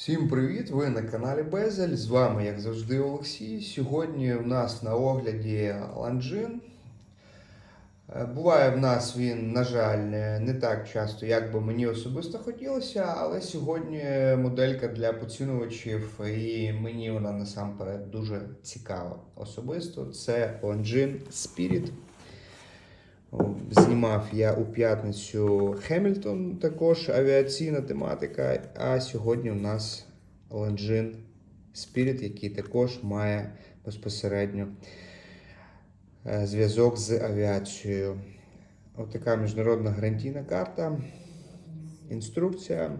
Всім привіт! Ви на каналі Безель. З вами, як завжди, Олексій. Сьогодні в нас на огляді ланджин. Е, Буває в нас він, на жаль, не так часто, як би мені особисто хотілося, але сьогодні моделька для поцінувачів, і мені вона насамперед дуже цікава. Особисто це ланджин Spirit. Знімав я у п'ятницю Хемільтон, також авіаційна тематика. А сьогодні у нас Ланджин Spirit, який також має безпосередньо е, зв'язок з авіацією. Ось така міжнародна гарантійна карта. Інструкція.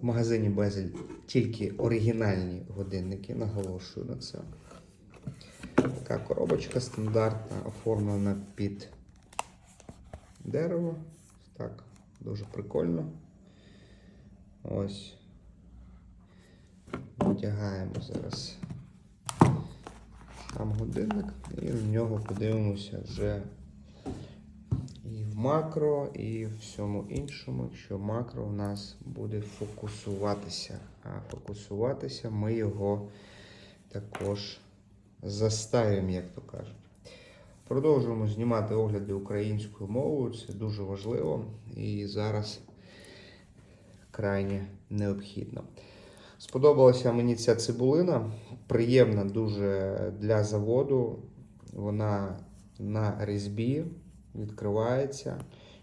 В магазині Безель тільки оригінальні годинники, наголошую на це. Така коробочка стандартна, оформлена під дерево. Так, дуже прикольно. Ось. Витягаємо зараз сам годинник і в нього подивимося вже і в макро, і в всьому іншому, якщо макро у нас буде фокусуватися. А фокусуватися ми його також заставимо, як то кажуть. Продовжуємо знімати огляди українською мовою, це дуже важливо і зараз крайне необхідно. Сподобалася мені ця цибулина, приємна дуже для заводу. Вона на різьбі відкривається.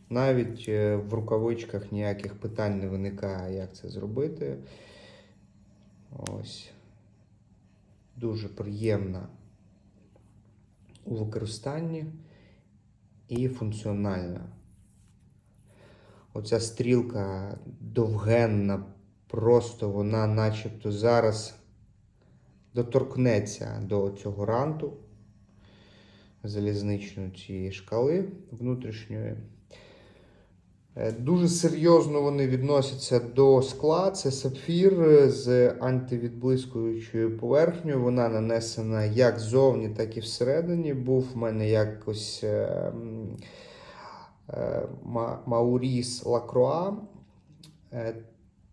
Навіть е, в рукавичках ніяких питань не виникає, як це зробити. Ось дуже приємна у використанні і функціональна. Оця стрілка довгенна, просто вона начебто зараз доторкнеться до цього ранту залізничної цієї шкали внутрішньої. Е, Дуже серйозно вони відносяться до скла. Це сапфір з антивідблискуючою поверхнею. Вона нанесена як ззовні, так і всередині. Був в мене якось е, е, Мауріс Лакроа. Е,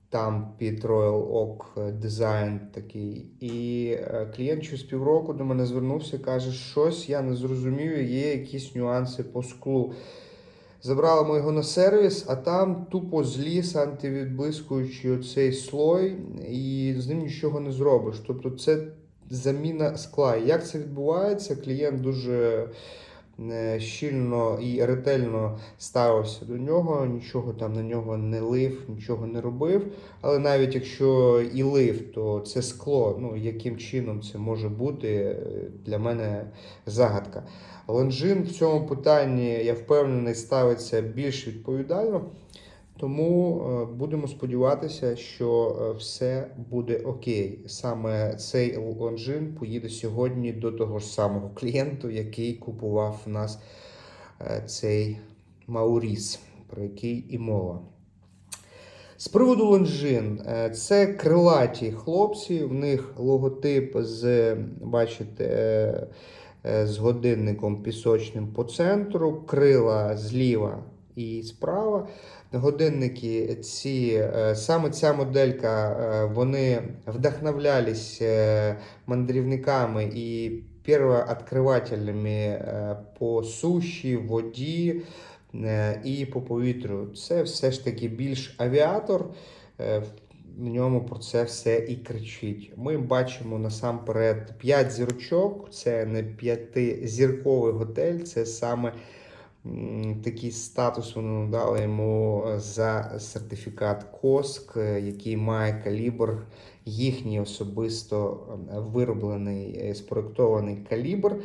Там під Royal Oak дизайн такий. І е, клієнт через півроку до мене звернувся каже, щось я не зрозумів, є якісь нюанси по склу. Забрали ми його на сервіс, а там тупо зліз антивідблискуючий оцей слой, і з ним нічого не зробиш. Тобто це заміна скла. Як це відбувається? Клієнт дуже щільно і ретельно ставився до нього, нічого там на нього не лив, нічого не робив. Але навіть якщо і лив, то це скло. Ну яким чином це може бути е, для мене загадка. Ланжин в цьому питанні, я впевнений, ставиться більш відповідально. Тому е, будемо сподіватися, що е, все буде окей. Саме цей лонжин поїде сьогодні до того ж самого клієнту, який купував в нас е, цей Мауріс, про який і мова. З приводу лонжин, це крилаті хлопці, в них логотип з, бачите, з годинником пісочним по центру, крила зліва і справа. Годинники ці, е, саме ця моделька, е, вони вдохновлялись е, мандрівниками і первооткривателями по суші, воді і по повітрю. Це все ж таки більш авіатор. В ньому про це все і кричить. Ми бачимо насамперед 5 зірочок. Це не п'ятизірковий готель, це саме такий статус вони надали йому за сертифікат КОСК, е, який має калібр, їхній особисто е, вироблений, е, спроектований калібр,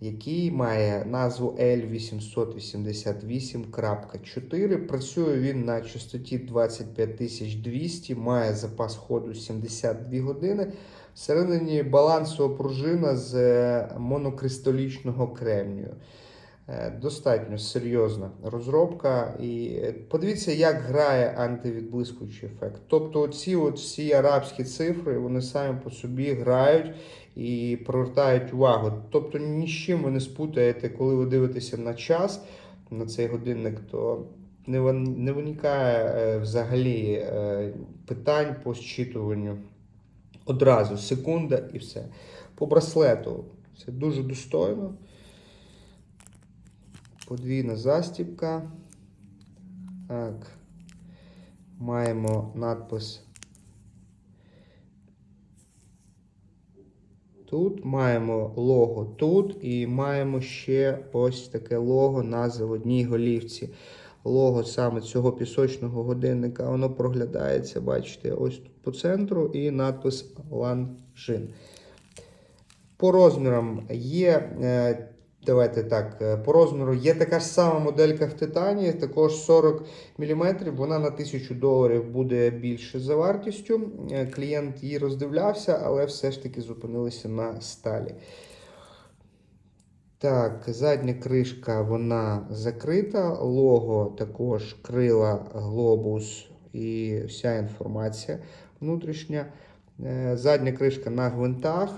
який має назву L888.4. Працює він на частоті 25200, має запас ходу 72 години. Всередині балансова пружина з е, монокристалічного кремнію. Е, Достатньо серйозна розробка. І е, подивіться, як грає антивідблискуючий ефект. Тобто, ці от всі арабські цифри вони самі по собі грають і привертають увагу. Тобто, ні з чим ви не спутаєте, коли ви дивитеся на час на цей годинник, то не, виникає е, взагалі питань по зчитуванню. Одразу секунда і все. По браслету це дуже достойно. Подвійна застібка. Так. Маємо надпис. Тут маємо лого тут і маємо ще ось таке лого на заводній голівці. Лого саме цього пісочного годинника, воно проглядається, бачите, ось тут по центру і надпис Ланжин. По розмірам є, е, давайте так, е, по розміру є така ж сама моделька в Титані, також 40 мм. Вона на 1000 доларів буде більше за вартістю. Е, Клієнт її роздивлявся, але все ж таки зупинилися на сталі. Так, задня кришка вона закрита, лого також крила, глобус і вся інформація внутрішня. Е, Задня кришка на гвинтах.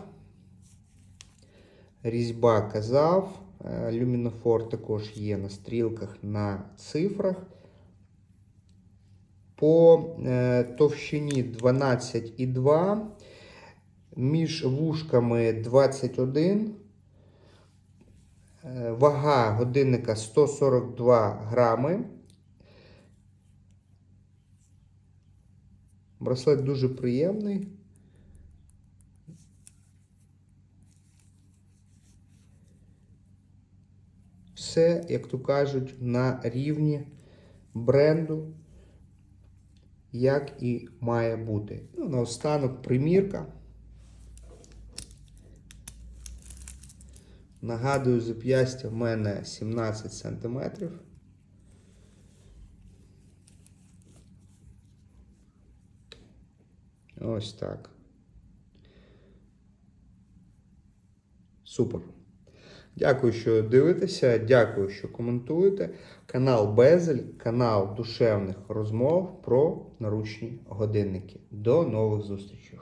Різьба казав. Е, Люмінофор також є на стрілках на цифрах. По е, товщині 12,2, між вушками 21. Е, Вага годинника 142 грами. Браслет дуже приємний. Все, як то кажуть, на рівні бренду, як і має бути. Ну, наостанок примірка. Нагадую, зап'ястя в мене 17 см. Ось так. Супер. Дякую, що дивитеся. Дякую, що коментуєте. Канал Безель, канал душевних розмов про наручні годинники. До нових зустрічей.